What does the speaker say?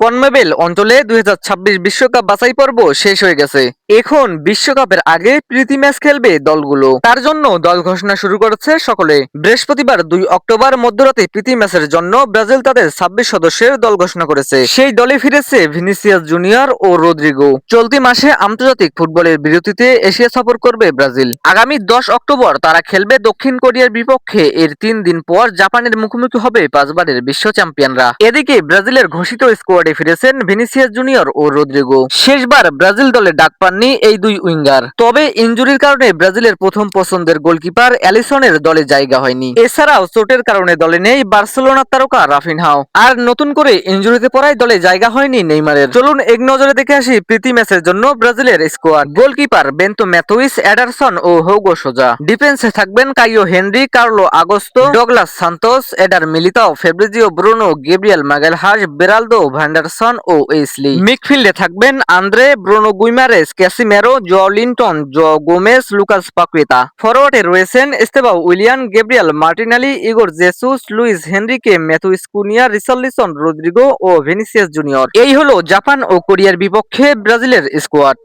কনমেবেল অঞ্চলে দুই বিশ্বকাপ বাছাই পর্ব শেষ হয়ে গেছে। এখন বিশ্বকাপের আগে প্রীতি ম্যাচ খেলবে দলগুলো। তার জন্য দল ঘোষণা শুরু করেছে সকলে। বৃহস্পতিবার দুই অক্টোবর মধ্যরাতে প্রীতি ম্যাচের জন্য ব্রাজিল তাদের ছাব্বিশ সদস্যের দল ঘোষণা করেছে। সেই দলে ফিরেছে ভিনিসিয়াস জুনিয়র ও রদ্রিগো। চলতি মাসে আন্তর্জাতিক ফুটবলের বিরতিতে এশিয়া সফর করবে ব্রাজিল। আগামী দশ অক্টোবর তারা খেলবে দক্ষিণ কোরিয়ার বিপক্ষে। এর তিন দিন পর জাপানের মুখোমুখি হবে পাঁচবারের বিশ্ব চ্যাম্পিয়নরা। এদিকে ব্রাজিলের ঘোষিত স্কোয়াডে ফিরেছেন ভিনিসিয়াস জুনিয়র ও রদ্রিগো। শেষবার ব্রাজিল দলে ডাক পাননি এই দুই উইঙ্গার। তবে ইনজুরির কারণে ব্রাজিলের প্রথম পছন্দের গোলকিপার অ্যালিসনের দলে জায়গা হয়নি। এছাড়াও চোটের কারণে দলে নেই বার্সেলোনার তারকা রাফিনহাও। আর নতুন করে ইনজুরিতে পড়ায় দলে জায়গা হয়নি নেইমারের। চলুন এক নজরে দেখে আসি প্রীতি ম্যাচের জন্য ব্রাজিলের squad. Goalkeeper Bento Matheus Ederson ও হৌগো সোজা। ডিফেন্সে থাকবেন Caio Henrique, Carlos Augusto, Douglas Santos, Eder Militao, Fabricio Bruno, Gabriel Magalhaes, Beraldo Vanderson ও ওয়েসলি। মিডফিল্ডে থাকবেন Andre Bruno Guimaraes, Casemiro Joelinton, Joao Gomes Lucas Paqueta. ফরওয়ার্ডে রয়েছেন Estevao Willian, Gabriel Martinelli, Igor Jesus, Luiz Henrique Matheus Cunha Richarlison Rodrigo ও Vinicius junior. এই হলো Japan ও কোরিয়ার বিপক্ষে ব্রাজিলের squad.